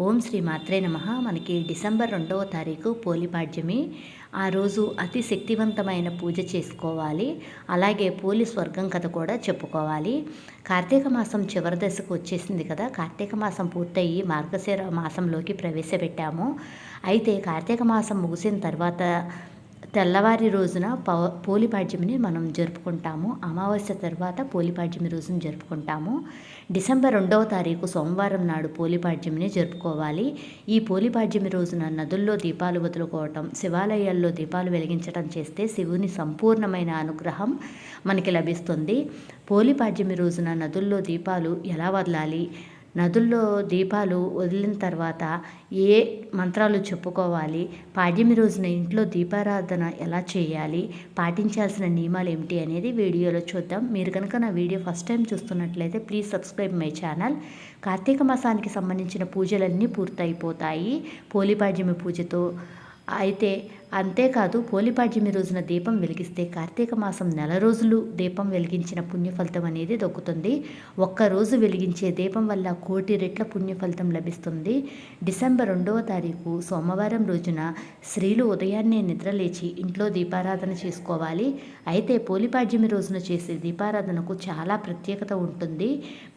ఓం శ్రీ మాత్రే నమ. మనకి డిసెంబర్ రెండవ తారీఖు పోలిపాడ్యమి ఆ రోజు అతి శక్తివంతమైన పూజ చేసుకోవాలి. అలాగే పోలి స్వర్గం కథ కూడా చెప్పుకోవాలి. కార్తీక మాసం చివరి దశకు వచ్చేసింది కదా. కార్తీక మాసం పూర్తయి మార్గశిర మాసంలోకి ప్రవేశపెట్టాము. అయితే కార్తీక మాసం ముగిసిన తర్వాత తెల్లవారి రోజున పౌ పోలిపాడ్యమిని మనం జరుపుకుంటాము. అమావాస్య తర్వాత పోలిపాడ్యమి రోజున జరుపుకుంటాము. డిసెంబర్ రెండవ తారీఖు సోమవారం నాడు పోలిపాడ్యమిని జరుపుకోవాలి. ఈ పోలిపాడ్యమి రోజున నదుల్లో దీపాలు వదులుకోవటం శివాలయాల్లో దీపాలు వెలిగించడం చేస్తే శివుని సంపూర్ణమైన అనుగ్రహం మనకి లభిస్తుంది. పోలిపాడ్యమి రోజున నదుల్లో దీపాలు ఎలా వదలాలి? నదుల్లో దీపాలు వదిలిన తర్వాత ఏ మంత్రాలు చెప్పుకోవాలి? పాడ్యమి రోజున ఇంట్లో దీపారాధన ఎలా చేయాలి? పాటించాల్సిన నియమాలు ఏమిటి అనేది వీడియోలో చూద్దాం. మీరు కనుక నా వీడియో ఫస్ట్ టైం చూస్తున్నట్లయితే please subscribe my channel. Karthika మాసానికి సంబంధించిన పూజలన్నీ పూర్తయిపోతాయి. పోలిపాడ్యమి పూజతో అయితే అంతేకాదు పోలిపాడ్యమి రోజున దీపం వెలిగిస్తే కార్తీక మాసం నెల రోజులు దీపం వెలిగించిన పుణ్యఫలితం అనేది దొక్కుతుంది. ఒక్కరోజు వెలిగించే దీపం వల్ల కోటి రెట్ల పుణ్యఫలితం లభిస్తుంది. డిసెంబర్ రెండవ తారీఖు సోమవారం రోజున స్త్రీలు ఉదయాన్నే నిద్రలేచి ఇంట్లో దీపారాధన చేసుకోవాలి. అయితే పోలిపాడ్యమి రోజున చేసే దీపారాధనకు చాలా ప్రత్యేకత ఉంటుంది.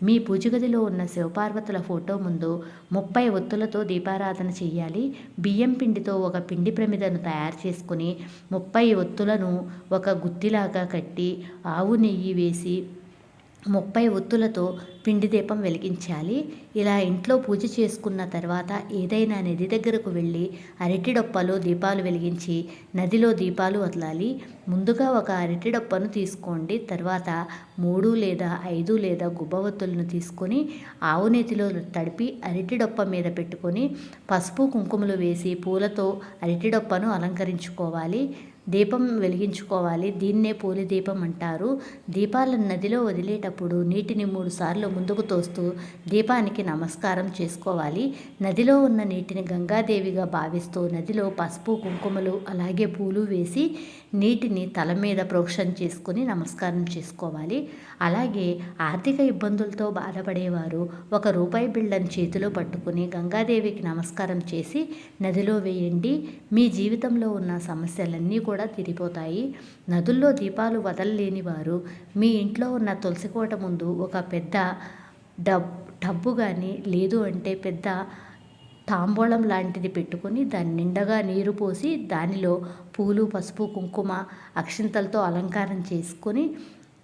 మీ పూజగదిలో ఉన్న శివపార్వతుల ఫోటో ముందు ముప్పై ఒత్తులతో దీపారాధన చేయాలి. బియ్యం పిండితో ఒక పిండి ప్రమిదను తయారు తయారు చేసుకుని ముప్పై ఒత్తులను ఒక గుత్తిలాగా కట్టి ఆవు నెయ్యి వేసి ముప్పై ఒత్తులతో పిండి దీపం వెలిగించాలి. ఇలా ఇంట్లో పూజ చేసుకున్న తర్వాత ఏదైనా నది దగ్గరకు వెళ్ళి అరటి డొప్పలో దీపాలు వెలిగించి నదిలో దీపాలు వదలాలి. ముందుగా ఒక అరటి డొప్పను తీసుకోండి. తర్వాత మూడు లేదా ఐదు లేదా గుబ్బవత్తులను తీసుకొని ఆవు నేతిలో తడిపి అరటి డొప్ప మీద పెట్టుకొని పసుపు కుంకుమలు వేసి పూలతో అరటి డొప్పను అలంకరించుకోవాలి. దీపం వెలిగించుకోవాలి. దీన్నే పూలి దీపం అంటారు. దీపాలను నదిలో వదిలేటప్పుడు నీటిని మూడు సార్లు ముందుకు తోస్తూ దీపానికి నమస్కారం చేసుకోవాలి. నదిలో ఉన్న నీటిని గంగాదేవిగా భావిస్తూ నదిలో పసుపు కుంకుమలు అలాగే పూలు వేసి నీటిని తల మీద ప్రోక్షణ చేసుకుని నమస్కారం చేసుకోవాలి. అలాగే ఆర్థిక ఇబ్బందులతో బాధపడేవారు ఒక రూపాయి బిళ్ళను చేతిలో పట్టుకుని గంగాదేవికి నమస్కారం చేసి నదిలో వేయండి. మీ జీవితంలో ఉన్న సమస్యలన్నీ కూడా తీరిపోతాయి. నదుల్లో దీపాలు వదలలేని వారు మీ ఇంట్లో ఉన్న తులసి కోట ముందు ఒక పెద్ద డబ్ డబ్బు కానీ లేదు అంటే పెద్ద తాంబూలం లాంటిది పెట్టుకొని దాని నిండగా నీరు పోసి దానిలో పూలు పసుపు కుంకుమ అక్షింతలతో అలంకారం చేసుకొని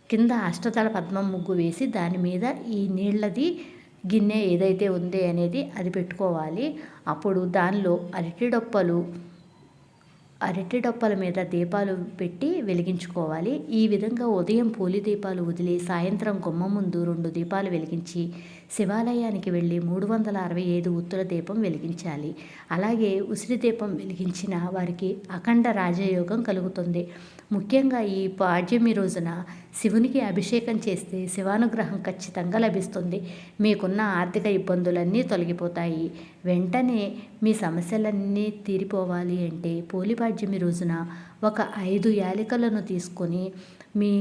కింద అష్టతల పద్మం ముగ్గు వేసి దాని మీద ఈ నీళ్ళది గిన్నె ఏదైతే ఉంది అనేది అది పెట్టుకోవాలి. అప్పుడు దానిలో అరటి డొప్పలు అరటి డొప్పల మీద దీపాలు పెట్టి వెలిగించుకోవాలి. ఈ విధంగా ఉదయం పూలి దీపాలు వదిలి సాయంత్రం గుమ్మ ముందు రెండు దీపాలు వెలిగించి శివాలయానికి వెళ్ళి మూడు వందల అరవై ఐదు ఉత్తుల దీపం వెలిగించాలి. అలాగే ఉసిరి దీపం వెలిగించిన వారికి అఖండ రాజయోగం కలుగుతుంది. ముఖ్యంగా ఈ పాడ్యమి రోజున శివునికి అభిషేకం చేస్తే శివానుగ్రహం ఖచ్చితంగా లభిస్తుంది. మీకున్న ఆర్థిక ఇబ్బందులన్నీ తొలగిపోతాయి. వెంటనే మీ సమస్యలన్నీ తీరిపోవాలి అంటే పోలిపాడ్యమి రోజున ఒక ఐదు యాలికలను తీసుకొని మీ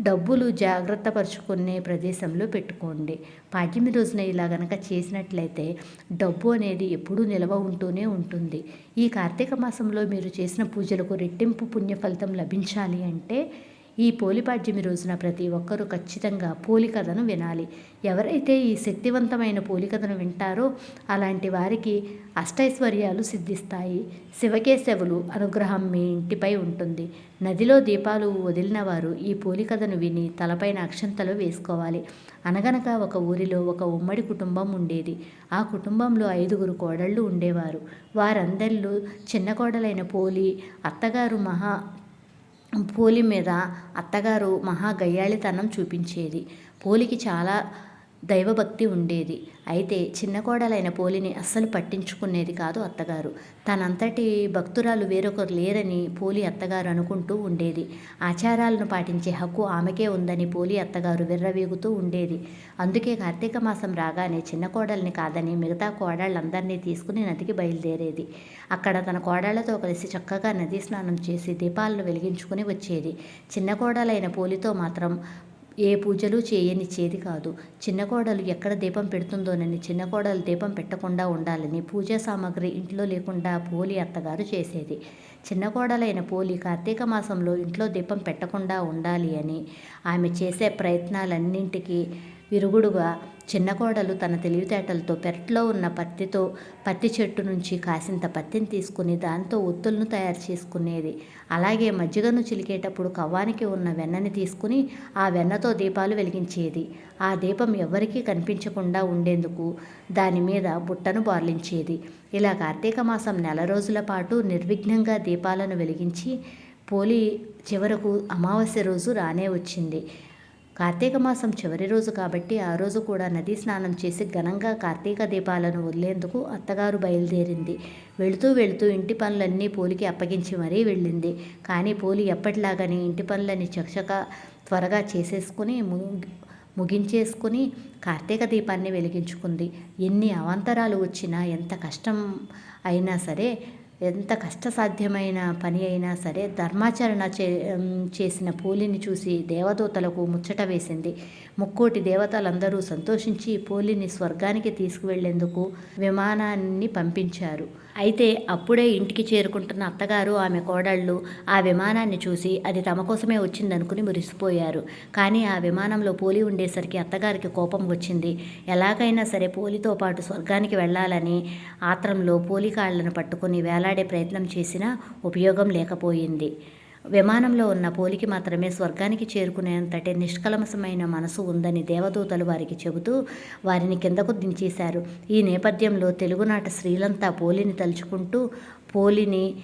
డబ్బులు జాగ్రత్త పరుచుకునే ప్రదేశంలో పెట్టుకోండి. పాడ్యమి రోజున ఇలా గనక చేసినట్లయితే డబ్బు అనేది ఎప్పుడూ నిల్వ ఉంటూనే ఉంటుంది. ఈ కార్తీక మాసంలో మీరు చేసిన పూజలకు రెట్టింపు పుణ్య ఫలితం లభించాలి అంటే ఈ పోలిపాడ్యమి రోజున ప్రతి ఒక్కరూ ఖచ్చితంగా పోలికథను వినాలి. ఎవరైతే ఈ శక్తివంతమైన పోలికథను వింటారో అలాంటి వారికి అష్టైశ్వర్యాలు సిద్ధిస్తాయి. శివకేశవులు అనుగ్రహం మీ ఇంటిపై ఉంటుంది. నదిలో దీపాలు వదిలిన వారు ఈ పోలికథను విని తలపైన అక్షంతలు వేసుకోవాలి. అనగనగా ఒక ఊరిలో ఒక ఉమ్మడి కుటుంబం ఉండేది. ఆ కుటుంబంలో ఐదుగురు కోడళ్ళు ఉండేవారు. వారందరిలో చిన్న కోడలైన పోలి అత్తగారు మహా పోలి మీద అత్తగారు మహా గయ్యాళితనం చూపించేది. పోలికి చాలా దైవభక్తి ఉండేది. అయితే చిన్న కోడలైన పోలిని అస్సలు పట్టించుకునేది కాదు అత్తగారు. తనంతటి భక్తురాలు వేరొకరు లేరని పోలి అత్తగారు అనుకుంటూ ఉండేది. ఆచారాలను పాటించే హక్కు ఆమెకే ఉందని పోలి అత్తగారు విర్రవీగుతూ ఉండేది. అందుకే కార్తీక మాసం రాగానే చిన్న కోడల్ని కాదని మిగతా కోడళ్ళందరినీ తీసుకుని నదికి బయలుదేరేది. అక్కడ తన కోడళ్ళతో కలిసి చక్కగా నదీ స్నానం చేసి దీపాలను వెలిగించుకుని వచ్చేది. చిన్న కోడలైన పోలితో మాత్రం ఏ పూజలు చేయనిచ్చేది కాదు. చిన్న కోడలు ఎక్కడ దీపం పెడుతుందోనని చిన్న కోడలు దీపం పెట్టకుండా ఉండాలని పూజా సామాగ్రి ఇంట్లో లేకుండా పోలి అత్తగారు చేసేది. చిన్న కోడలైన పోలి కార్తీక మాసంలో ఇంట్లో దీపం పెట్టకుండా ఉండాలి అని ఆమె చేసే ప్రయత్నాలన్నింటికీ విరుగుడుగా చిన్న కోడలు తన తెలివితేటలతో పెరట్లో ఉన్న పత్తితో పత్తి చెట్టు నుంచి కాసింత పత్తిని తీసుకుని దాంతో ఒత్తులను తయారు చేసుకునేది. అలాగే మజ్జిగను చిలికేటప్పుడు కవ్వానికి ఉన్న వెన్నని తీసుకుని ఆ వెన్నతో దీపాలు వెలిగించేది. ఆ దీపం ఎవరికీ కనిపించకుండా ఉండేందుకు దాని మీద బుట్టను బార్లించేది. ఇలా కార్తీక మాసం నెల రోజుల పాటు నిర్విఘ్నంగా దీపాలను వెలిగించి పోలి చివరకు అమావాస్య రోజు రానే వచ్చింది. కార్తీక మాసం చివరి రోజు కాబట్టి ఆ రోజు కూడా నదీ స్నానం చేసి ఘనంగా కార్తీక దీపాలను వదిలేందుకు అత్తగారు బయలుదేరింది. వెళుతూ వెళుతూ ఇంటి పనులన్నీ పోలికి అప్పగించి మరీ వెళ్ళింది. కానీ పోలి ఎప్పటిలాగానే ఇంటి పనులని చకచక త్వరగా చేసేసుకుని ముగించేసుకుని కార్తీక దీపాన్ని వెలిగించుకుంది. ఎన్ని అవాంతరాలు వచ్చినా ఎంత కష్టం అయినా సరే ఎంత కష్టసాధ్యమైన పని అయినా సరే ధర్మాచరణ చే చేసిన పోలిని చూసి దేవదూతలకు ముచ్చట వేసింది. ముక్కోటి దేవతలందరూ సంతోషించి పోలిని స్వర్గానికి తీసుకువెళ్ళేందుకు విమానాన్ని పంపించారు. అయితే అప్పుడే ఇంటికి చేరుకుంటున్న అత్తగారు ఆమె కోడళ్ళు ఆ విమానాన్ని చూసి అది తమ కోసమే వచ్చిందనుకుని మురిసిపోయారు. కానీ ఆ విమానంలో పోలి ఉండేసరికి అత్తగారికి కోపం వచ్చింది. ఎలాగైనా సరే పోలితో పాటు స్వర్గానికి వెళ్ళాలని ఆత్రంలో పోలి కాళ్ళను పట్టుకుని వేలాడే ప్రయత్నం చేసినా ఉపయోగం లేకపోయింది. విమానంలో ఉన్న పోలికి మాత్రమే స్వర్గానికి చేరుకునేంతటి నిష్కలమసమైన మనసు ఉందని దేవదూతలు వారికి చెబుతూ వారిని కిందకు దించేశారు. ఈ నేపథ్యంలో తెలుగునాట స్త్రీలంతా పోలిని తలుచుకుంటూ పోలిని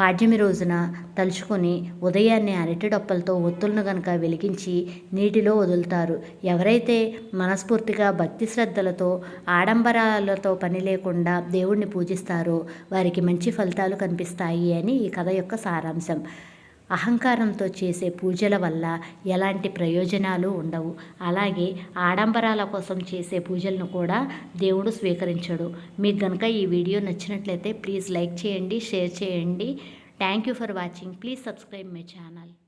పాడ్యమి రోజున తలుచుకొని ఉదయాన్నే అరటి డొప్పలతో ఒత్తులను గనక వెలిగించి నీటిలో వదులుతారు. ఎవరైతే మనస్ఫూర్తిగా భక్తి శ్రద్ధలతో ఆడంబరాలతో పని లేకుండా దేవుణ్ణి పూజిస్తారో వారికి మంచి ఫలితాలు కనిపిస్తాయి అని ఈ కథ యొక్క సారాంశం. అహంకారంతో చేసే పూజల వల్ల ఎలాంటి ప్రయోజనాలు ఉండవు. అలాగే ఆడంబరాల కోసం చేసే పూజలను కూడా దేవుడు స్వీకరించడు. మీకు కనుక ఈ వీడియో నచ్చినట్లయితే ప్లీజ్ లైక్ చేయండి షేర్ చేయండి. Thank you for watching. Please subscribe my channel.